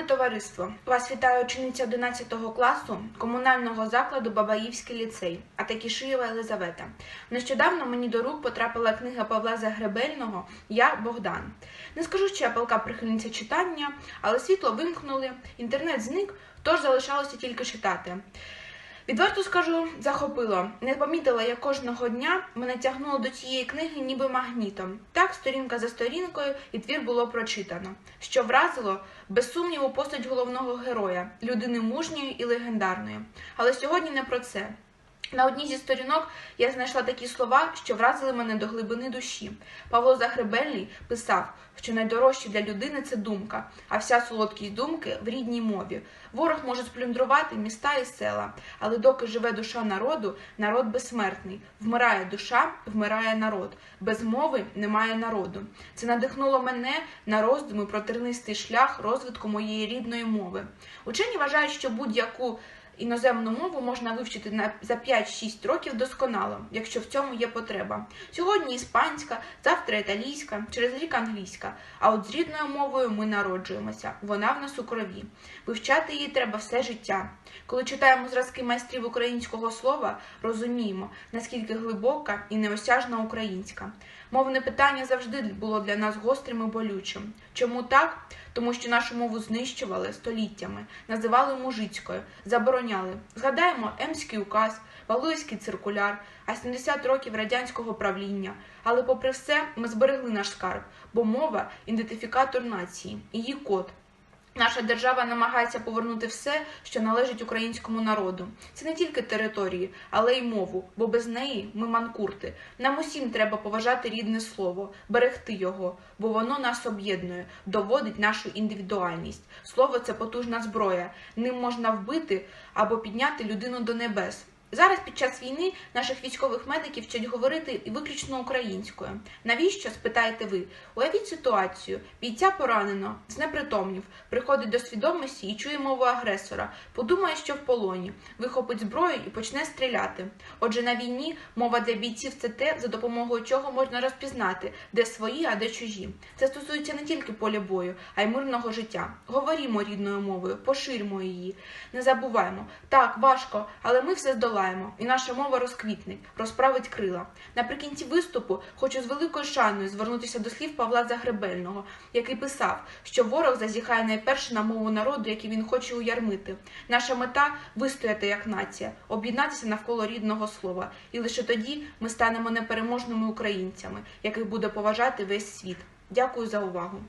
Шановне товариство, вас вітає учениця 11 класу комунального закладу Бабаївський ліцей, а Атакішиєва Елизавета. Нещодавно мені до рук потрапила книга Павла Загребельного Я Богдан. Не скажу, що я палка прихильниця читання, але світло вимкнули, інтернет зник, тож залишалося тільки читати. Відверто скажу, захопило. Не помітила, як кожного дня мене тягнуло до цієї книги ніби магнітом. Так, сторінка за сторінкою, і твір було прочитано. Що вразило, без сумніву, постать головного героя, людини мужньої і легендарної. Але сьогодні не про це. На одній зі сторінок я знайшла такі слова, що вразили мене до глибини душі. Павло Загребельний писав, що найдорожче для людини це думка, а вся солодкість думки в рідній мові. Ворог може сплюндрувати міста і села, але доки живе душа народу, народ безсмертний. Вмирає душа, вмирає народ. Без мови немає народу. Це надихнуло мене на роздуми про тернистий шлях розвитку моєї рідної мови. Учені вважають, що будь-яку Іноземну мову можна вивчити за 5-6 років досконало, якщо в цьому є потреба. Сьогодні іспанська, завтра італійська, через рік англійська. А от з рідною мовою ми народжуємося. Вона в нас у крові. Вивчати її треба все життя. Коли читаємо зразки майстрів українського слова, розуміємо, наскільки глибока і неосяжна українська. Мовне питання завжди було для нас гострим і болючим. Чому так? Тому що нашу мову знищували століттями, називали мужицькою, забороняли. Згадаємо Емський указ, Валуївський циркуляр, а 70 років радянського правління. Але, попри все, ми зберегли наш скарб, бо мова ідентифікатор нації, її код. Наша держава намагається повернути все, що належить українському народу. Це не тільки території, але й мову, бо без неї ми манкурти. Нам усім треба поважати рідне слово, берегти його, бо воно нас об'єднує, доводить нашу індивідуальність. Слово це потужна зброя. Ним можна вбити або підняти людину до небес. Зараз під час війни наших військових медиків вчать говорити виключно українською. Навіщо? спитаєте ви? Уявіть ситуацію: бійця поранено, знепритомнів, приходить до свідомості і чує мову агресора, подумає, що в полоні, вихопить зброю і почне стріляти. Отже, на війні мова для бійців це те, за допомогою чого можна розпізнати, де свої, а де чужі. Це стосується не тільки поля бою, а й мирного життя. Говорімо рідною мовою, поширмо її. Не забуваймо, так важко, але ми все здолаємо і наша мова розквітне, розправить крила. Наприкінці виступу хочу з великою шаною звернутися до слів Павла Загребельного, який писав, що ворог зазіхає найперше на мову народу, який він хоче уярмити. Наша мета вистояти як нація, об'єднатися навколо рідного слова, і лише тоді ми станемо непереможними українцями, яких буде поважати весь світ. Дякую за увагу.